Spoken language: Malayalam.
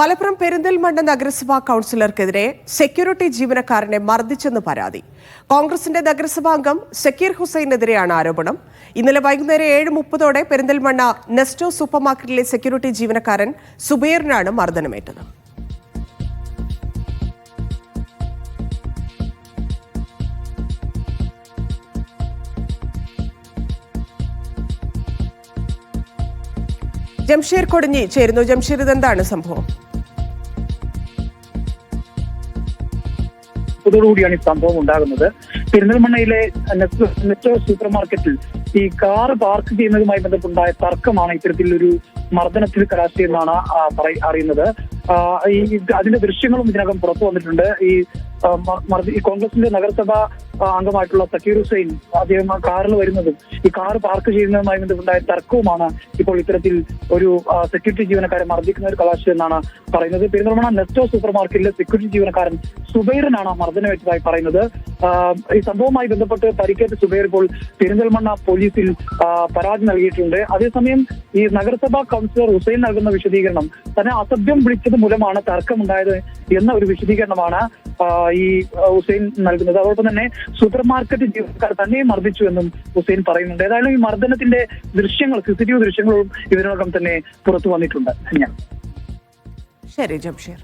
മലപ്പുറം പെരിന്തൽമണ്ണ നഗരസഭാ കൗൺസിലർക്കെതിരെ സെക്യൂരിറ്റി ജീവനക്കാരനെ മർദ്ദിച്ചെന്ന് പരാതി. കോൺഗ്രസിന്റെ നഗരസഭാ അംഗം സക്കീർ ഹുസൈനെതിരെയാണ് ആരോപണം. ഇന്നലെ വൈകുന്നേരം ഏഴ് മുപ്പതോടെ പെരിന്തൽമണ്ണ നെസ്റ്റോ സൂപ്പർ മാർക്കറ്റിലെ സെക്യൂരിറ്റി ജീവനക്കാരൻ സുബൈറിനാണ് മർദ്ദനമേറ്റത്. ജംഷീർ കൊടിഞ്ഞി ചേരുന്നു. ജംഷീർ ഇതെന്താണ് സംഭവം? കൂടിയാണ് ഈ സംഭവം ഉണ്ടാകുന്നത്. പെരിന്തൽമണ്ണയിലെ നെറ്റോ സൂപ്പർ മാർക്കറ്റിൽ ഈ കാർ പാർക്ക് ചെയ്യുന്നതുമായി ബന്ധപ്പെട്ടുണ്ടായ തർക്കമാണ് ഇത്തരത്തിലൊരു മർദ്ദനത്തിൽ കലാശിയെന്നാണ് അറിയുന്നത്. ഈ അതിന്റെ ദൃശ്യങ്ങളും ഇതിനകം പുറത്തു വന്നിട്ടുണ്ട്. ഈ കോൺഗ്രസിന്റെ നഗരസഭാ അംഗമായിട്ടുള്ള സക്കീർ ഹുസൈൻ അദ്ദേഹം ആ കാറിൽ വരുന്നതും ഈ കാർ പാർക്ക് ചെയ്യുന്നതുമായി ബന്ധപ്പെട്ടുണ്ടായ തർക്കവുമാണ് ഇപ്പോൾ ഇത്തരത്തിൽ ഒരു സെക്യൂരിറ്റി ജീവനക്കാരെ മർദ്ദിക്കുന്ന ഒരു കലാശം എന്നാണ് പറയുന്നത്. പെരിന്തൽമണ്ണ നെസ്റ്റോ സൂപ്പർ മാർക്കറ്റിലെ സെക്യൂരിറ്റി ജീവനക്കാരൻ സുബൈറിനാണ് മർദ്ദനമേറ്റതായി പറയുന്നത്. ഈ സംഭവവുമായി ബന്ധപ്പെട്ട് പരിക്കേറ്റ സുബൈർ ഇപ്പോൾ പെരിന്തൽമണ്ണ പോലീസിൽ പരാതി നൽകിയിട്ടുണ്ട്. അതേസമയം ഈ നഗരസഭാ കൗൺസിലർ ഹുസൈൻ നൽകുന്ന വിശദീകരണം തന്നെ അസഭ്യം വിളിച്ചത് മൂലമാണ് തർക്കമുണ്ടായത് എന്ന ഒരു വിശദീകരണമാണ് ഈ ഹുസൈൻ നൽകുന്നത്. അതോടൊപ്പം തന്നെ സൂപ്പർ മാർക്കറ്റ് ജീവനക്കാർ തന്നെയും മർദ്ദിച്ചു എന്നും ഹുസൈൻ പറയുന്നുണ്ട്. ഏതായാലും ഈ മർദ്ദനത്തിന്റെ ദൃശ്യങ്ങൾ സി സി ടി വി ദൃശ്യങ്ങളും ഇതിനോടകം തന്നെ പുറത്തു വന്നിട്ടുണ്ട്. ശരി ജംഷീർ.